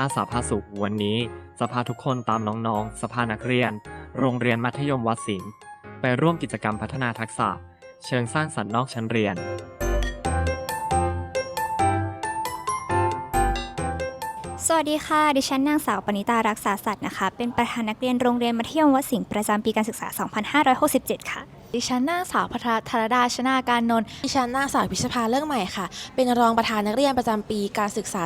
อาสาพาสุขวันนี้จะพาทุกคนตามน้องๆ สภานักเรียน โรงเรียนมัธยมวัดสิงห์ไปร่วมกิจกรรมพัฒนาทักษะ เชิงสร้างสรรค์นอกชั้นเรียน สวัสดีค่ะ ดิฉันนางสาวปณิตารักษาสัตว์นะคะ เป็นประธานนักเรียนโรงเรียนมัธยมวัดสิงห์ประจำปีการศึกษา 2567 ค่ะ ดิฉันนางสาวพัทรธารดาชนาการนนท์ดิฉันนางสาวพิชภาเรื่องใหม่ค่ะ เป็นรองประธานนักเรียนประจำปีการศึกษา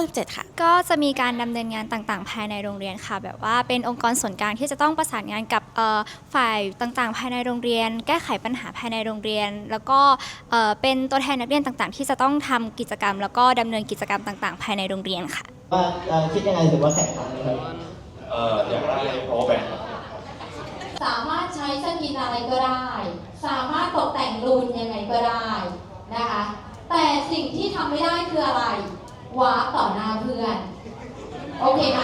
2567 ค่ะ ก็จะมีการดำเนินงานต่างๆ ภายในโรงเรียนค่ะ แบบว่าเป็นองค์กรส่วนกลางที่จะต้องประสานงานกับเอ่อฝ่ายต่างๆ ภายในโรงเรียน แก้ไขปัญหาภายในโรงเรียน แล้วก็เอ่อเป็นตัวแทนนักเรียนต่างๆ ที่จะต้องทำกิจกรรม แล้วก็ดำเนินกิจกรรมต่างๆ ภายในโรงเรียนค่ะ ว่าเอ่อคิดยังไงถึงว่าแข่งขันนะครับ เอ่ออยากได้ power bank ครับ สามารถใช้สกินอะไรก็ได้ สามารถตกแต่งรูนยังไงก็ได้นะคะ แต่สิ่งที่ทำไม่ได้คืออะไรวาร์ปต่อหน้าเพื่อน โอเคไหม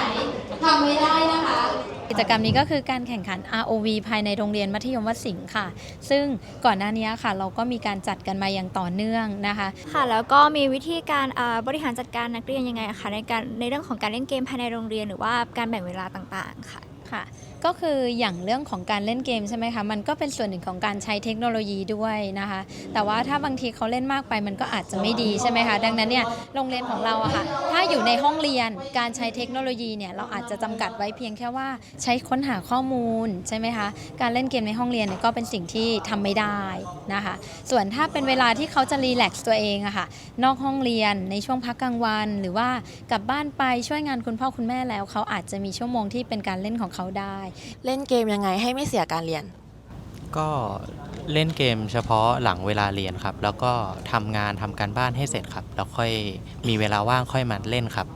ทำไม่ได้นะคะกิจกรรมนี้ก็คือการแข่งขัน ROV ภายในโรงเรียนมัธยมวัดสิงห์ค่ะ ซึ่งก่อนหน้านี้ค่ะ เราก็มีการจัดกันมาอย่างต่อเนื่องนะคะ ค่ะ แล้วก็มีวิธีการอ่าบริหารจัดการนักเรียนยังไงคะในการในเรื่องของการเล่นเกมภายในโรงเรียนหรือว่าการแบ่งเวลาต่างๆค่ะ ค่ะ ก็คืออย่างเรื่องของการเล่นเกมใช่ไหมคะมันก็เป็นส่วนหนึ่งของการใช้เทคโนโลยีด้วยนะคะ แต่ว่าถ้าบางทีเขาเล่นมากไปมันก็อาจจะไม่ดีใช่ไหมคะดังนั้นเนี่ยโรงเรียนของเราอะค่ะถ้าอยู่ในห้องเรียนการใช้เทคโนโลยีเนี่ยเราอาจจะจำกัดไว้เพียงแค่ว่าใช้ค้นหาข้อมูลใช่ไหมคะการเล่นเกมในห้องเรียนนยก็เป็นสิ่งที่ทำไม่ได้นะคะ ส่วนถ้าเป็นเวลาที่เขาจะรีแลกซ์ตัวเองอะค่ะนอกห้องเรียนในช่วงพักกลางวัน หรือว่ากลับบ้านไปช่วยงานคุณพ่อคุณแม่แล้วเขาอาจจะมีชั่วโมงที่เป็นการเล่นของเขาเขาได้ เล่นเกมยังไงให้ไม่เสียการเรียน ก็เล่นเกมเฉพาะหลังเวลาเรียนครับ แล้วก็ทำงานทำการบ้านให้เสร็จครับ แล้วค่อยมีเวลาว่างค่อยมาเล่นครับ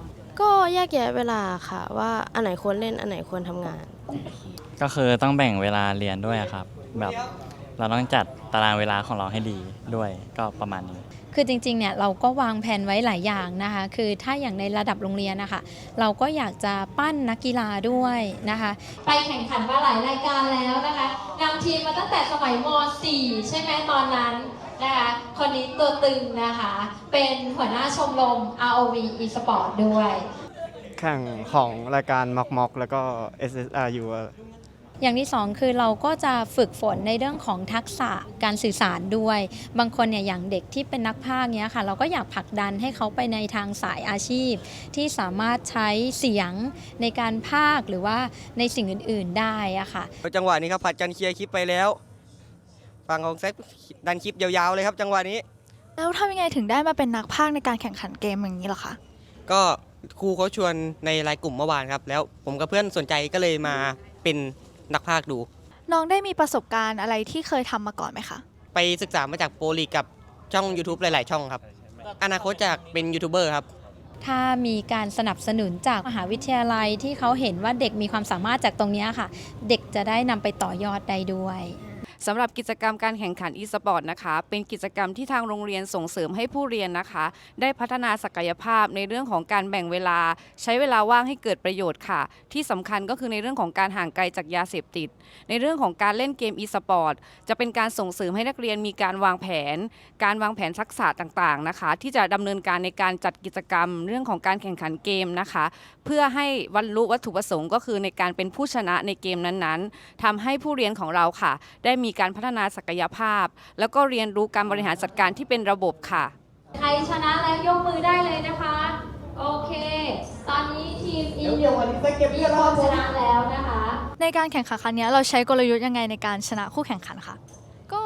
ก็แยกแยะเวลาค่ะ ว่าอันไหนควรเล่นอันไหนควรทำงาน ก็คือต้องแบ่งเวลาเรียนด้วยครับ แบบเราต้องจัดตารางเวลาของเราให้ดีด้วยก็ประมาณนี้ คือจริงๆเนี่ยเราก็วางแผนไว้หลายอย่างนะคะ คือถ้าอย่างในระดับโรงเรียนนะคะเราก็อยากจะปั้นนักกีฬาด้วยนะคะ ไปแข่งขันมาหลายรายการแล้วนะคะนำทีมมาตั้งแต่สมัยม .4 ใช่ไหมตอนนั้นนะคะคนนี้ตัวตึงนะคะ เป็นหัวหน้าชมรม ROV eSport ด้วย แข่งของรายการม็อกม็อกแล้วก็ SSRU อย่างที่สองคือเราก็จะฝึกฝนในเรื่องของทักษะการสื่อสารด้วย บางคนเนี่ยอย่างเด็กที่เป็นนักพากย์เนี้ยค่ะ เราก็อยากผลักดันให้เขาไปในทางสายอาชีพ ที่สามารถใช้เสียงในการพากย์หรือว่าในสิ่งอื่น ๆได้อะค่ะ จังหวะนี้ครับผัดกันเคลียร์คลิปไปแล้วฝั่งของแซกดันคลิปยาวๆเลยครับจังหวะนี้ แล้วทำยังไงถึงได้มาเป็นนักพากย์ในการแข่งขันเกมอย่างนี้เหรอคะ ก็ครูเขาชวนในไลน์กลุ่มเมื่อวานครับ แล้วผมกับเพื่อนสนใจก็เลยมาเป็น นักพากย์ดู น้องได้มีประสบการณ์อะไรที่เคยทำมาก่อนไหมคะ ไปศึกษามาจากโปรลีกกับช่อง YouTube หลาย ๆ ช่องครับ อนาคตจะเป็นยูทูบเบอร์ครับ ถ้ามีการสนับสนุนจากมหาวิทยาลัยที่เขาเห็นว่าเด็กมีความสามารถจากตรงเนี้ยค่ะ เด็กจะได้นำไปต่อยอดได้ด้วย สำหรับกิจกรรมการแข่งขัน e-sport นะคะ เป็นกิจกรรมที่ทางโรงเรียนส่งเสริมให้ผู้เรียนนะคะ ได้พัฒนาศักยภาพในเรื่องของการแบ่งเวลา ใช้เวลาว่างให้เกิดประโยชน์ค่ะ ที่สำคัญก็คือในเรื่องของการห่างไกลจากยาเสพติด ในเรื่องของการเล่นเกม e-sport จะเป็นการส่งเสริมให้นักเรียนมีการวางแผน การวางแผนทักษะต่างๆนะคะ ที่จะดำเนินการในการจัดกิจกรรม เรื่องของการแข่งขันเกมนะคะ เพื่อให้บรรลุวัตถุประสงค์ก็คือในการเป็นผู้ชนะในเกมนั้นๆทำให้ผู้เรียนของเราค่ะ ได้มีการพัฒนาศักยภาพ แล้วก็เรียนรู้การบริหารจัดการที่เป็นระบบค่ะ ใครชนะแล้วยกมือได้เลยนะคะ โอเค ตอนนี้ทีมอีอีโคชนะแล้วนะคะ ในการแข่งขันครั้งนี้เราใช้กลยุทธ์ยังไงในการชนะคู่แข่งขันคะก็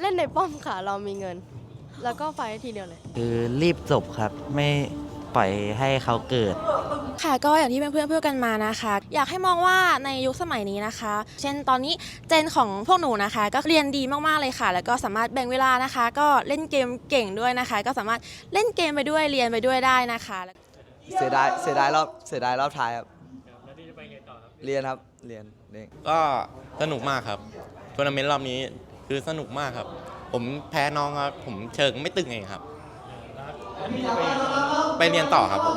เล่นในป้อมค่ะ เรามีเงิน แล้วก็ไฟทีเดียวเลย คือรีบจบครับไม่ ปล่อยให้เขาเกิด ค่ะก็อย่างที่เพื่อนๆพูดกันมานะคะ อยากให้มองว่าในยุคสมัยนี้นะคะ เช่นตอนนี้เจนของพวกหนูนะคะ ก็เรียนดีมากๆเลยค่ะ แล้วก็สามารถแบ่งเวลานะคะ ก็เล่นเกมเก่งด้วยนะคะ ก็สามารถเล่นเกมไปด้วยเรียนไปด้วยได้นะคะเสียดายเสียดายรอบเสียดายรอบท้ายครับเรียนครับเรียนเรียนก็สนุกมากครับทัวร์นาเมนต์รอบนี้คือสนุกมากครับ ผมแพ้น้องครับ ผมเชิงไม่ตึงเองครับ ไปเรียนต่อครับผม